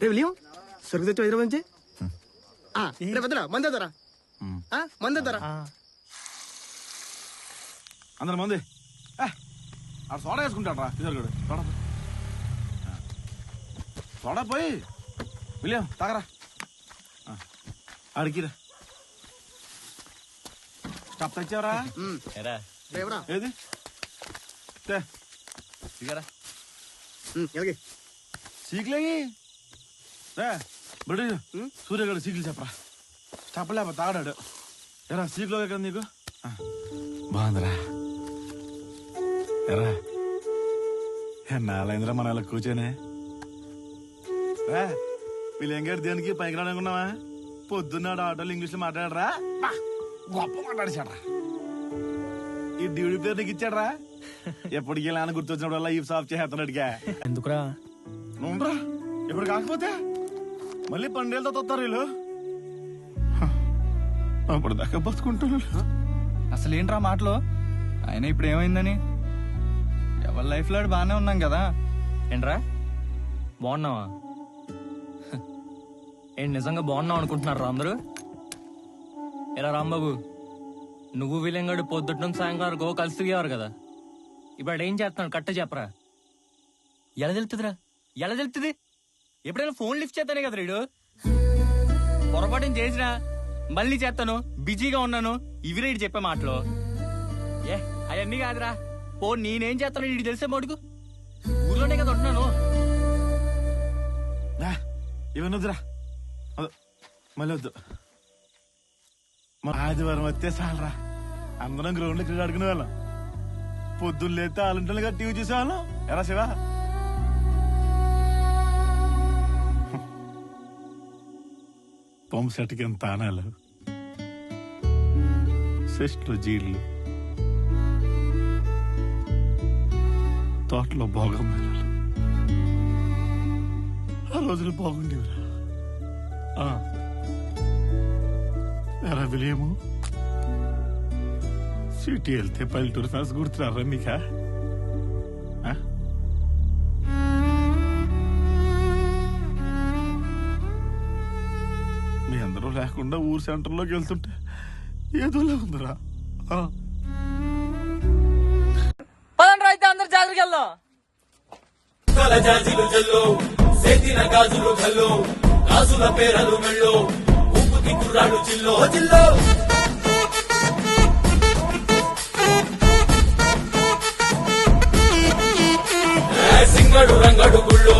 రే William సరుకు తెచ్చి హైదరాబాద్ నుంచి? ఆ, రే పెద్దరా మందేదరా మందేదరా అందరి మంది. ఆ సోడా వేసుకుంటాడు రా ఇద్దరు సోడా పోయి. ఆ. సోడా పోయి. విలియం తాగరా. ఆ. ఆడికిరా స్టాప్ తెచ్చావరా? ఎరా రేవరా. ఏది? తే. దిగరా ఎలాగే సీక్లేగి రే బడి సూర్యగాడు సీకులు చెప్పరా? స్టాప్ లేప తాగడాడు. ఎరా సీకులో కదా నీకు. బాగుందిరా. ఎరా. ఎన్నాళ్ళైందిరా మన ఇలా కూర్చొని రా వీళ్ళెంగాడు దేనికి పైకి రానుకున్నావా పొద్దున్నాడు ఆటోలు ఇంగ్లీష్లో మాట్లాడరా గొప్ప మాట్లాడేశాడ్రా. ఈ డ్యూటీ పేరు నీకు ఇచ్చాడ్రా? ఎప్పటికీ ఇలా అని గుర్తొచ్చినప్పుడల్లా ఈ సాఫ్ చేస్తున్నాడుగా ఎందుకురా? నువ్వురా ఇప్పుడు కాకపోతే? మళ్ళీ పండేళ్ళతో తొత్తారు వీళ్ళు? అప్పుడు దాకా బతుకుంటారు అసలు ఏంట్రా మాటలు? ఆయన ఇప్పుడు ఏమైందని? ఎవరి లైఫ్లో బాగానే ఉన్నాం కదా? ఏంట్రా? బాగున్నావా. ఏంటి నిజంగా బాగున్నావు అనుకుంటున్నారా అందరూ? ఎలా రాంబాబు నువ్వు విలంగాడు పొద్దున్న సాయంకాలం వరకు కలిసి తిరిగేవారు కదా? ఇప్పుడు ఏం చేస్తున్నాడు? కట్ట చెప్పరా? ఎలా తెలుతుందిరా ఎలా తెలుస్తుంది ఎప్పుడైనా ఫోన్ లిఫ్ట్ చేస్తానే కదా రీడు? పొరపాటు చేసినా మళ్ళీ చేస్తాను బిజీగా ఉన్నాను ఇవి రేడు చెప్పే మాటలు. ఏ అవన్నీ కాదురా. ఓ నేనేం చేస్తాను నీకు తెలిసే మోడుకు ఊర్లోనే కదా ఉంటున్నాను. ఇవన్నీ వద్దురా. మళ్ళీ వద్దు. ఆదివారం వస్తే చాలరా. అందరం గ్రౌండ్ క్రికెట్ ఆడుకునే వాళ్ళం. పొద్దున్న లేతే ఆలుంటలుగా టీవీ చూసేవాళ్ళం. ఎరా శివా? పంప్ సెట్కి ఎంత సెస్ట్లో జీళ్ళు తోటలో భోగం ఆ రోజులు బాగుండేవిరా. ఆ. ఎరా విలియము సిటీ వెళ్తే పల్లెటూరు ఫ్యాన్స్ గుర్తురారా మీకా? లేకుండా ఊరు సెంటర్లోకి వెళ్తుంటే ఏదోలా ఉందిరా. ఆ. పదండి అయితే అందరు వెళ్దాం. జాజిలు జల్లో సేతిన గాజులు గల్లో గాజుల పేరలు మెళ్ళో ఉప్పుకి కుర్రాడు చిల్లో. చిల్లో! ఏ సింగడు రంగడు గుళ్ళు